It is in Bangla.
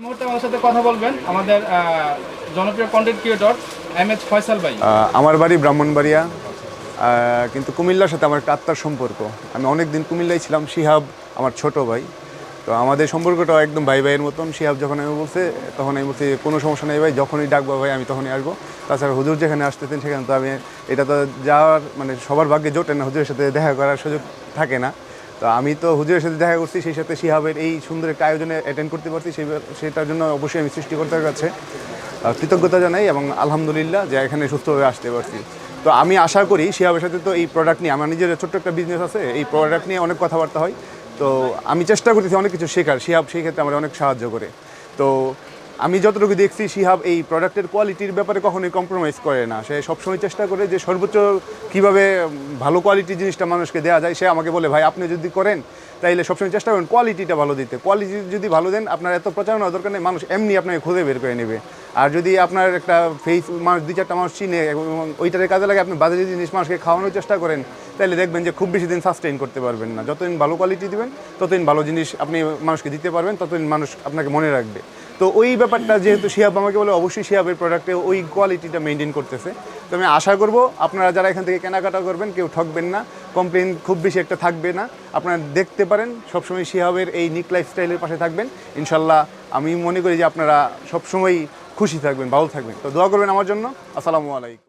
আমাদের সাথে কথা বলবেন আমাদের জনপ্রিয় আমার বাড়ি ব্রাহ্মণবাড়িয়া কিন্তু কুমিল্লার সাথে আমার একটা আত্মার সম্পর্ক। আমি অনেক দিন কুমিল্লায় ছিলাম, শিহাব আমার ছোট ভাই। তো আমাদের সম্পর্কটা একদম ভাই ভাইয়ের মতন। শিহাব যখন আমি বলছে, তখন আমি বলছি, কোনো সমস্যা নেই ভাই, যখনই ডাকবো ভাই, আমি তখনই আসব। তাছাড়া হুজুর যেখানে আসতেছেন সেখানে তো আমি, এটা তো যাওয়ার মানে সবার ভাগ্যে জোটে না, হুজুরের সাথে দেখা করার সুযোগ থাকে না। তো আমি তো হুজুরের সাথে দেখা করছি, সেই সাথে শিহাবের এই সুন্দর একটা আয়োজনে অ্যাটেন্ড করতে পারছি, সেই সেটার জন্য অবশ্যই আমি সৃষ্টিকর্তার কাছে কৃতজ্ঞতা জানাই এবং আলহামদুলিল্লাহ যে এখানে সুস্থভাবে আসতে পারছি। তো আমি আশা করি শিহাবের সাথে তো এই প্রোডাক্ট নিয়ে, আমার নিজের ছোট্ট একটা বিজনেস আছে, এই প্রোডাক্ট নিয়ে অনেক কথাবার্তা হয়। তো আমি চেষ্টা করতেছি অনেক কিছু শেখার, শিহাব সেই ক্ষেত্রে আমার অনেক সাহায্য করে। তো আমি যতটুকু দেখছি, শিহাব এই প্রোডাক্টের কোয়ালিটির ব্যাপারে কখনোই কম্প্রোমাইজ করে না। সে সবসময় চেষ্টা করে যে সর্বোচ্চ কীভাবে ভালো কোয়ালিটির জিনিসটা মানুষকে দেওয়া যায়, সে আমাকে বলে, ভাই, আপনি যদি করেন, তাইলে সবসময় চেষ্টা করেন কোয়ালিটিটা ভালো দিতে। কোয়ালিটি যদি ভালো দেন, আপনার এত প্রচারণা দরকার নেই, মানুষ এমনি আপনাকে খুঁজে বের করে নেবে। আর যদি আপনার একটা ফেস মানুষ, দুই চারটা মানুষ চিনে, এবং ওইটার কাজে লাগে আপনি বাজারে জিনিস মানুষকে খাওয়ানোর চেষ্টা করেন তাহলে দেখবেন যে খুব বেশি দিন সাস্টেইন করতে পারবেন না। যতদিন ভালো কোয়ালিটি দিবেন, ততদিন ভালো জিনিস আপনি মানুষকে দিতে পারবেন, ততদিন মানুষ আপনাকে মনে রাখবে। তো ওই ব্যাপারটা যেহেতু শিহাব আমাকে বলে, অবশ্যই শিহাবের প্রোডাক্টে ওই কোয়ালিটিটা মেনটেন করতেছে। তো আমি আশা করব আপনারা যারা এখান থেকে কেনাকাটা করবেন, কেউ ঠকবেন না কমপ্লেন খুব বেশি একটা থাকবে না। আপনারা দেখতে পারেন, সবসময় শিহাবের এই নিক লাইফস্টাইলের পাশে থাকবেন। ইনশাল্লাহ আমি মনে করি যে আপনারা সবসময়ই খুশি থাকবেন, ভালো থাকবেন। তো দোয়া করবেন আমার জন্য। আসসালামু আলাইকুম।